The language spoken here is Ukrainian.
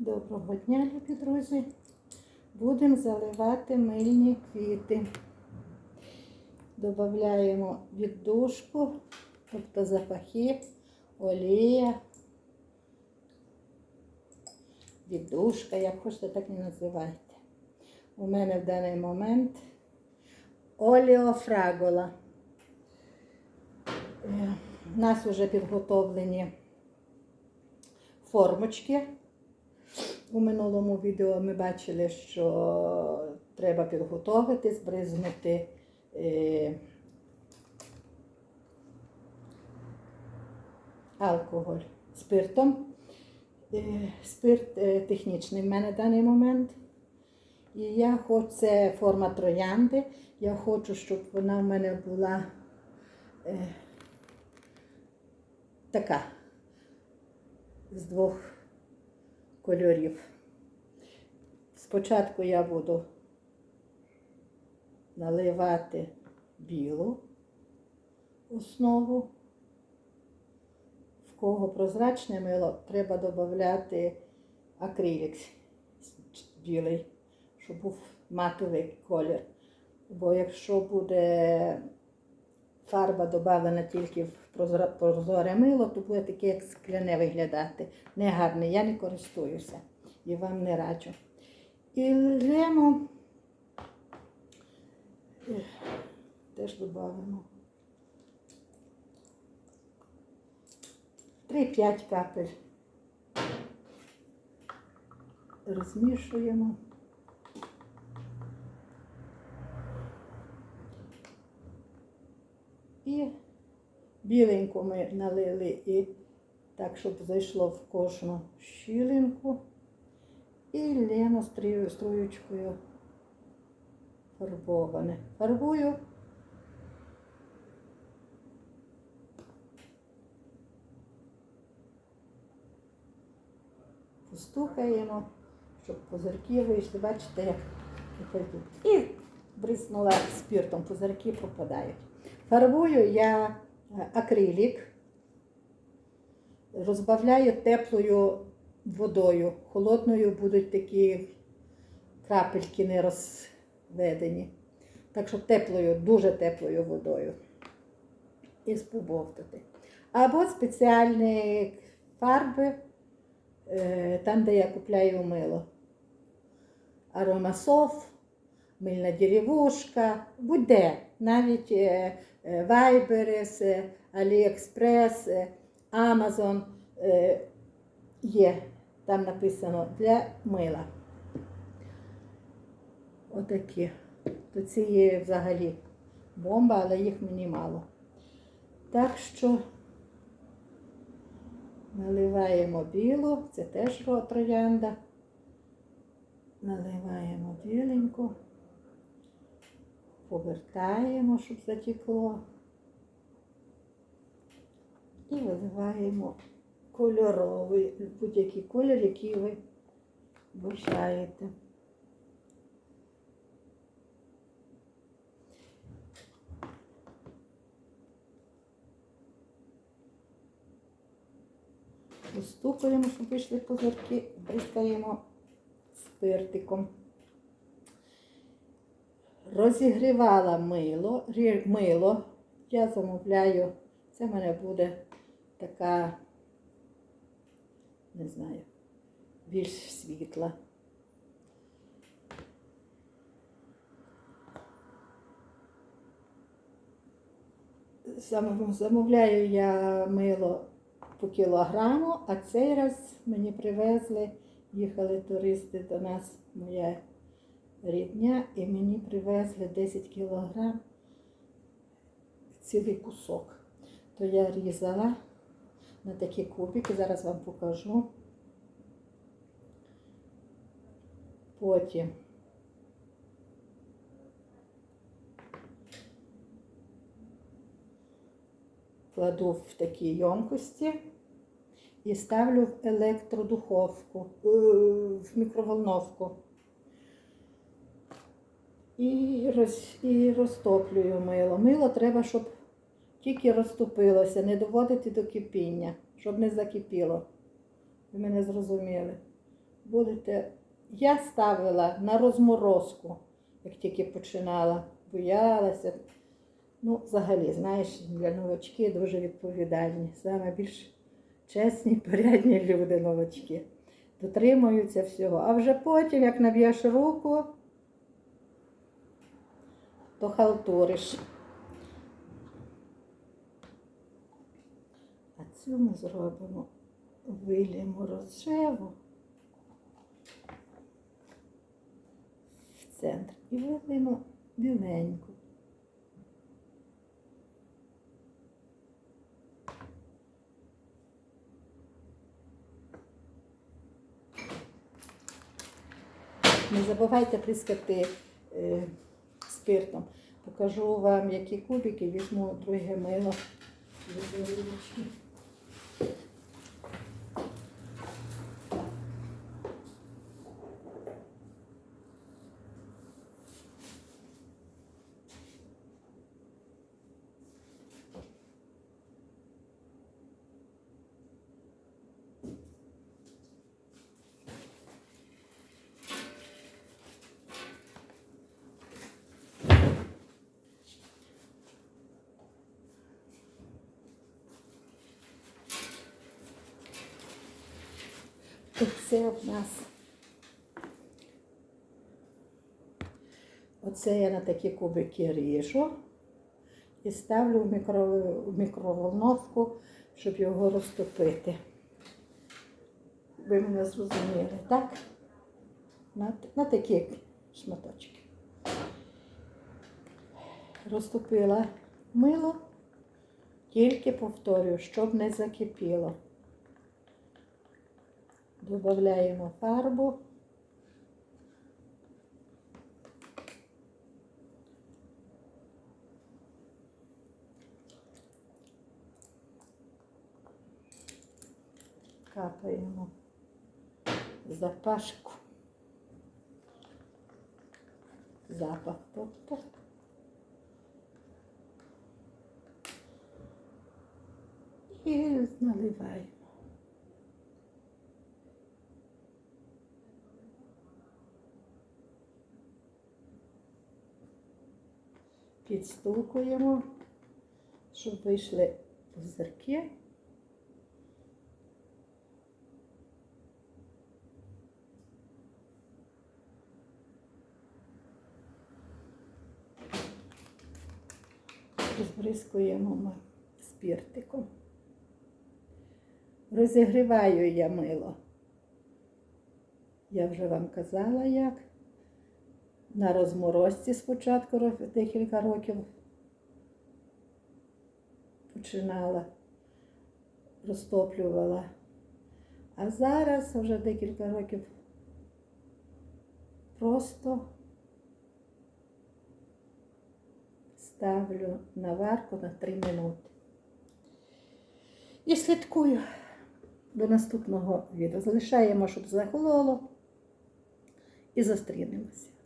Доброго дня, любі друзі. Будемо заливати мильні квіти. Додаємо віддушку, тобто запахи, олія, віддушка, як хочете, так і називайте. У мене в даний момент оліофрагола. Е, У нас вже підготовлені формочки. У минулому відео ми бачили, що треба підготувати, збризнути е, алкоголь спиртом. Е, спирт е, технічний в мене в даний момент. І я хочу, це форма троянди. Я хочу, щоб вона в мене була така з двох кольорів. Спочатку я буду наливати білу основу. В кого прозрачне мило, треба додати акрилік білий, щоб був матовий колір. Бо якщо буде фарба додана тільки в прозоре мило, то буде таке, як скляне виглядати. Негарне, я не користуюся і вам не раджу. І лємо теж додамо 3-5 капель. Розмішуємо. І біленьку ми налили і так, щоб зайшло в кожну щілинку. І стрію- струючкою фарбоване. Фарбую. Постукаємо, щоб позирки вийшли. Бачите, як виходить. І бризнула спиртом, позирки пропадають. Фарбую я е, акрилік, розбавляю теплою водою. Холодною будуть такі крапельки не розведені. Так що теплою, дуже теплою водою. І спобовтати. Або спеціальні фарби, е, там, де я купляю мило. Аромасоф, мильна деревушка, будь-де. Навіть е, Амазон е, є. Там написано для мила. Отакі. То ці є взагалі бомба, але їх мені мало. Так що наливаємо білу, це теж ро- троянда. Наливаємо біленьку, повертаємо, щоб затекло. І виливаємо кольоровий, будь-який колір, який ви бажаєте. Постукаємо, щоб вийшли позирки, бризкаємо спиртиком. Розігрівала мило, мило. Я замовляю, це в мене буде така, не знаю, більш світла. Замовляю я мило по кілограму, а цей раз мені привезли, їхали туристи до нас, моя рідня, і мені привезли 10 кілограм цілий кусок. То я різала на такі кубики, зараз вам покажу. Потім кладу в такі ємкості і ставлю в електродуховку, е, в мікроволновку. І, роз, і розтоплюю мило. Мило треба, щоб тільки розтопилося, не доводити до кипіння, щоб не закипіло. Ви мене зрозуміли. будете. Я ставила на розморозку, як тільки починала, боялася. Ну, взагалі, знаєш, для новачки дуже відповідальні. Саме більш чесні, порядні люди новачки. Дотримуються всього. А вже потім, як наб'єш руку, то халтуриш. А цю ми зробимо виліємо розжеву в центр і виліємо біленьку. Не забувайте прискати е, спиртом. Покажу вам, які кубики, візьму друге мило. Візьму ручки. В нас. Оце я на такі кубики ріжу і ставлю в, мікро, в мікроволновку, щоб його розтопити. Ви мене зрозуміли, так? На, на такі шматочки. Розтопила мило, тільки повторюю, щоб не закипіло. Добавляємо фарбу. Капаємо запашку. Запах тобто. І наливаємо. Підстукуємо, щоб вийшли пузирки. Розбризкуємо ми спіртиком. Розігріваю я мило. Я вже вам казала як. На розморозці спочатку декілька років починала, розтоплювала. А зараз вже декілька років просто ставлю на варку на 3 минути. І слідкую до наступного відео. Залишаємо, щоб захололо. І зустрінемося.